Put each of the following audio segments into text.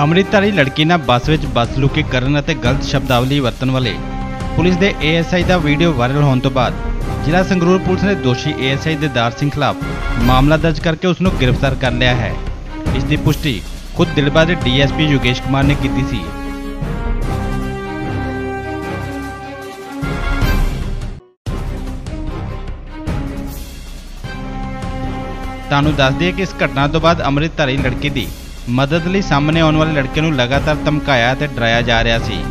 ਅੰਮ੍ਰਿਤਧਾਰੀ ਲੜਕੀ ਨਾਲ ਬੱਸ ਵਿੱਚ ਬੱਸ ਲੁਕੇ ਕਰਨ ਅਤੇ ਗਲਤ ਸ਼ਬਦਾਵਲੀ ਵਰਤਣ ਵਾਲੇ ਪੁਲਿਸ ਦੇ ਏਐਸਆਈ ਦਾ ਵੀਡੀਓ ਵਾਇਰਲ ਹੋਣ ਤੋਂ ਬਾਅਦ ਜ਼ਿਲ੍ਹਾ ਸੰਗਰੂਰ ਪੁਲਿਸ ਨੇ ਦੋਸ਼ੀ ਏਐਸਆਈ ਦੇਦਾਰ ਸਿੰਘ ਖਿਲਾਫ ਮਾਮਲਾ ਦਰਜ ਕਰਕੇ ਉਸ ਨੂੰ ਗ੍ਰਿਫਤਾਰ ਕਰ ਲਿਆ ਹੈ। ਇਸ ਦੀ ਪੁਸ਼ਟੀ ਖੁਦ ਦਿਲਬਾ ਦੇ ਡੀਐਸਪੀ ਯੋਗੇਸ਼ ਕੁਮਾਰ ਨੇ ਕੀਤੀ ਸੀ। ਤੁਹਾਨੂੰ ਦੱਸ ਦਈਏ ਕਿ ਇਸ ਘਟਨਾ ਤੋਂ ਬਾਅਦ ਅੰਮ੍ਰਿਤਧਾਰੀ ਲੜਕੀ ਦੀ ਮਦਦ ਲਈ ਸਾਹਮਣੇ ਆਉਣ ਵਾਲੇ ਲੜਕੇ ਨੂੰ ਲਗਾਤਾਰ ਧਮਕਾਇਆ ਤੇ ਡਰਾਇਆ ਜਾ ਰਿਹਾ ਸੀ।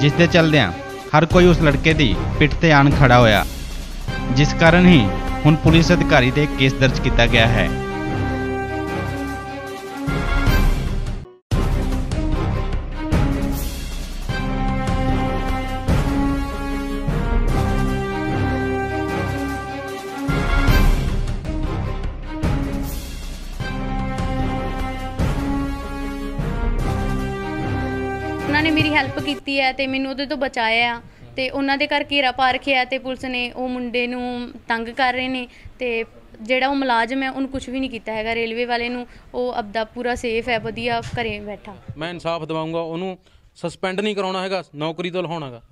ਜਿਸ ਦੇ ਚੱਲਦਿਆਂ ਹਰ ਕੋਈ ਉਸ ਲੜਕੇ ਦੀ ਪਿੱਠ ਤੇ ਆਣ ਖੜਾ ਹੋਇਆ। ਜਿਸ ਕਾਰਨ ਹੀ ਹੁਣ ਪੁਲਿਸ ਅਧਿਕਾਰੀ ਤੇ ਕੇਸ ਦਰਜ ਕੀਤਾ ਗਿਆ ਹੈ। ਉਹਨਾਂ ਨੇ ਮੇਰੀ ਹੈਲਪ ਕੀਤੀ ਹੈ ਤੇ ਮੈਨੂੰ ਉਹਦੇ ਤੋਂ ਬਚਾਇਆ ਤੇ ਉਹਨਾਂ ਦੇ ਘਰ ਘੇਰਾ ਪਾ ਰੱਖਿਆ ਤੇ ਪੁਲਿਸ ਨੇ ਉਹ ਮੁੰਡੇ ਨੂੰ ਤੰਗ ਕਰ ਰਹੇ ਨੇ ਤੇ ਜਿਹੜਾ ਉਹ ਮੁਲਾਜ਼ਮ ਹੈ ਉਹਨੂੰ ਕੁਝ ਵੀ ਨਹੀਂ ਕੀਤਾ ਹੈਗਾ, ਰੇਲਵੇ ਵਾਲੇ ਨੂੰ ਉਹ ਆਪਦਾ ਪੂਰਾ ਸੇਫ ਹੈ, ਵਧੀਆ ਘਰੇ ਬੈਠਾ। ਮੈਂ ਇਨਸਾਫ ਦਿਵਾਉਂਗਾ ਉਹਨੂੰ ਸਸਪੈਂਡ ਨਹੀਂ ਕਰਾਉਣਾ ਹੈਗਾ, ਨੌਕਰੀ ਤੋਂ ਲਹਾਉਣਾ ਹੈਗਾ।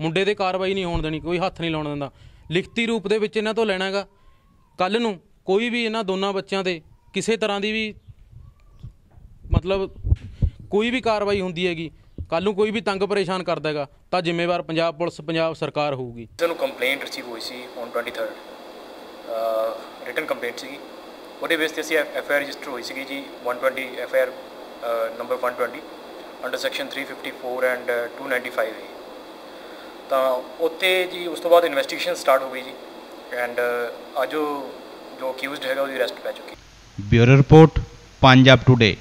ਮੁੰਡੇ ਤੇ ਕਾਰਵਾਈ ਨਹੀਂ ਹੋਣ ਦੇਣੀ, ਕੋਈ ਹੱਥ ਨਹੀਂ ਲਾਉਣ ਦਿੰਦਾ। ਲਿਖਤੀ ਰੂਪ ਦੇ ਵਿੱਚ ਇਹਨਾਂ ਤੋਂ ਲੈਣਾ ਹੈਗਾ। ਕੱਲ ਨੂੰ ਕੋਈ ਵੀ ਇਹਨਾਂ ਦੋਨਾਂ ਬੱਚਿਆਂ ਤੇ ਕਿਸੇ ਤਰ੍ਹਾਂ ਦੀ ਵੀ ਮਤਲਬ ਕੋਈ ਵੀ ਕਾਰਵਾਈ ਹੁੰਦੀ ਹੈਗੀ ਕੱਲ ਨੂੰ ਕੋਈ ਵੀ ਤੰਗ ਪਰੇਸ਼ਾਨ ਕਰਦਾ ਹੈਗਾ ਤਾਂ ਜ਼ਿੰਮੇਵਾਰ ਪੰਜਾਬ ਪੁਲਿਸ ਪੰਜਾਬ ਸਰਕਾਰ ਹੋਊਗੀ। ਸਾਨੂੰ ਕੰਪਲੇਂਟ ਰਿਸੀਵ ਹੋਈ ਸੀ ਔਨ 23rd ਰਿਟਨ ਕੰਪਲੇਂਟ ਸੀਗੀ। ਉਹਦੇ ਬੇਸ ਤੇ ਅਸੀਂ ਐਫ ਆਈ ਆਰ ਰਜਿਸਟਰ ਹੋਈ ਸੀਗੀ ਜੀ 120 F I R number 120 under section 354 and 295 A ਤਾਂ ਉੱਤੇ ਜੀ ਉਸ ਤੋਂ ਬਾਅਦ ਇਨਵੈਸਟੀਗੇਸ਼ਨ ਸਟਾਰਟ ਹੋ ਗਈ ਜੀ ਐਂਡ ਅੱਜ ਉਹ ਜੋ ਅਕਿਊਜ਼ਡ ਹੈਗਾ ਉਹਦੀ ਅਰੈਸਟ ਪੈ ਚੁੱਕੀ। Bureau report Punjab today